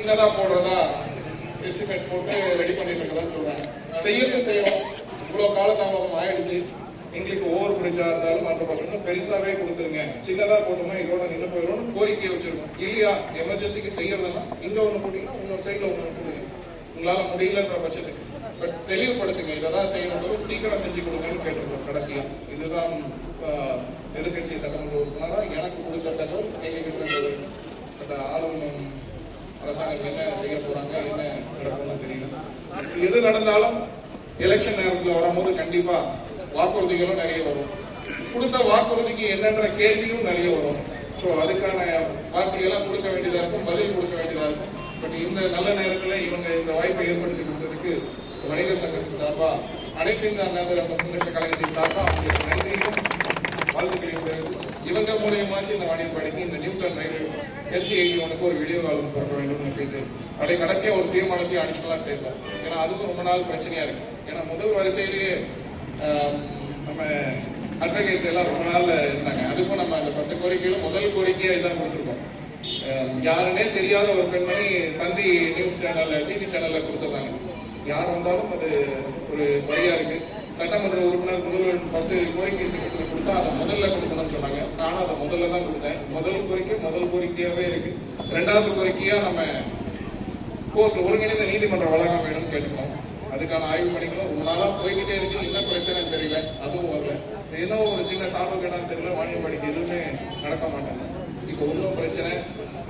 சின்னதாக போடுறதா எஸ்டிமேட் போட்டு ரெடி பண்ணிட்டு இருக்கதா சொல்றாங்க. செய்யறது செய்யணும். இவ்வளவு காலதாமதம் ஆயிடுச்சு. எங்களுக்கு ஓவர் பிரிட்ஜா இருந்தாலும் மற்ற பசங்க பெருசாவே கொடுத்துருங்க. சின்னதா போட்டோம்னா இதோட நின்று போயிடும் கோரிக்கையை வச்சிருக்கோம். இல்லையா? எமர்ஜென்சிக்கு செய்யறதுன்னா இங்க ஒண்ணு போட்டீங்கன்னா இன்னொரு சைட்ல ஒண்ணு கொடுங்க உங்களால முடியலன்ற பட்சத்துக்கு. பட் தெளிவுபடுத்துங்க. இதெல்லாம் செய்யணும் சீக்கிரம் செஞ்சு கொடுங்கன்னு கேட்டிருக்கோம் கடைசியா. இதுதான் எதிர்கட்சி சட்டமன்ற உறுப்பினரா எனக்கு கொடுத்த தகவல் எங்ககிட்ட இருந்தது பட் ஆளும் அரசாங்கம் என்ன செய்ய போறாங்க என்ன நடக்கும்னு தெரியல. எது நடந்தாலும் எலெக்ஷன் நேரத்தில் வரும்போது கண்டிப்பா வாக்குறுதிகளும் நிறைய வரும். கொடுத்த வாக்குறுதிக்கு என்னென்ன கேள்வியும் நிறைய வரும். ஸோ அதுக்கான வாக்குறுதியெல்லாம் கொடுக்க வேண்டியதா இருக்கும் பதில் கொடுக்க வேண்டியதா இருக்கும். பட் இந்த நல்ல நேரத்துல இவங்க இந்த வாய்ப்பை ஏற்படுத்தி கொடுத்ததுக்கு வணிக சங்கத்தின் சார்பா அனைத்து இந்த அண்ணா முன்னேற்ற கழகத்தின் சார்பா அவங்களுக்கு நன்றியும் வாழ்த்துக்களையும் இவங்க மூலியமாச்சு இந்த வாணியம்பாடிக்கு இந்த நியூட்டன் ரயில்வே எல்சிஐடி வந்து ஒரு வீடியோ கால் போட வேண்டும் கேட்டு அப்படியே கடைசியாக ஒரு தீர்மானத்தையும் அடிஷனலாக சேர்ந்தார் ஏன்னா அதுவும் ரொம்ப நாள் பிரச்சனையா இருக்கு. ஏன்னா முதல் வரிசையிலேயே நம்ம அட்வொகேட்ஸ் எல்லாம் ரொம்ப நாள் இருந்தாங்க. அதுக்கும் நம்ம அந்த பத்து கோரிக்கையில முதல் கோரிக்கையாக இதான் கொடுத்துருக்கோம். யாருன்னே தெரியாத ஒரு பெண்மணி தந்தி நியூஸ் சேனல்ல டிவி சேனல்ல கொடுத்துருந்தாங்க. யார் வந்தாலும் அது ஒரு வழியா இருக்கு. சட்டமன்ற உறுப்பினர் முதல்வர் பத்து கோரிக்கை டிக்கெட்ல கொடுத்தா அதை முதல்ல கொடுக்கணும்னு சொன்னாங்க. நானும் அதை முதல்ல தான் கொடுத்தேன். முதல் கோரிக்கை முதல் கோரிக்கையாகவே இருக்கு. ரெண்டாவது கோரிக்கையா நம்ம கோர்ட் ஒருங்கிணைந்த நீதிமன்ற வளாகம் வேணும்னு கேட்டுக்கோம். அதுக்கான ஆய்வு பணிகளும் உங்களால போய்கிட்டே இருக்கு. என்ன பிரச்சனை தெரியல. அதுவும் வரல. ஏதோ ஒரு சின்ன சார்பு கேட்டான்னு தெரியல. வாணியம்பாடிக்கு எதுவுமே நடக்க மாட்டாங்க. இப்போ ஒன்றும் பிரச்சனை.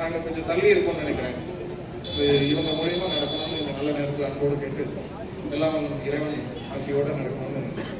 நாங்கள் கொஞ்சம் தள்ளி இருக்கோம்னு நினைக்கிறேன். இது இவங்க மூலியமா நடக்கணும்னு இந்த நல்ல நேரத்தில் அன்போடு கேட்டு எல்லாம் இறைவன் ஆசையோட நடக்கணும்னு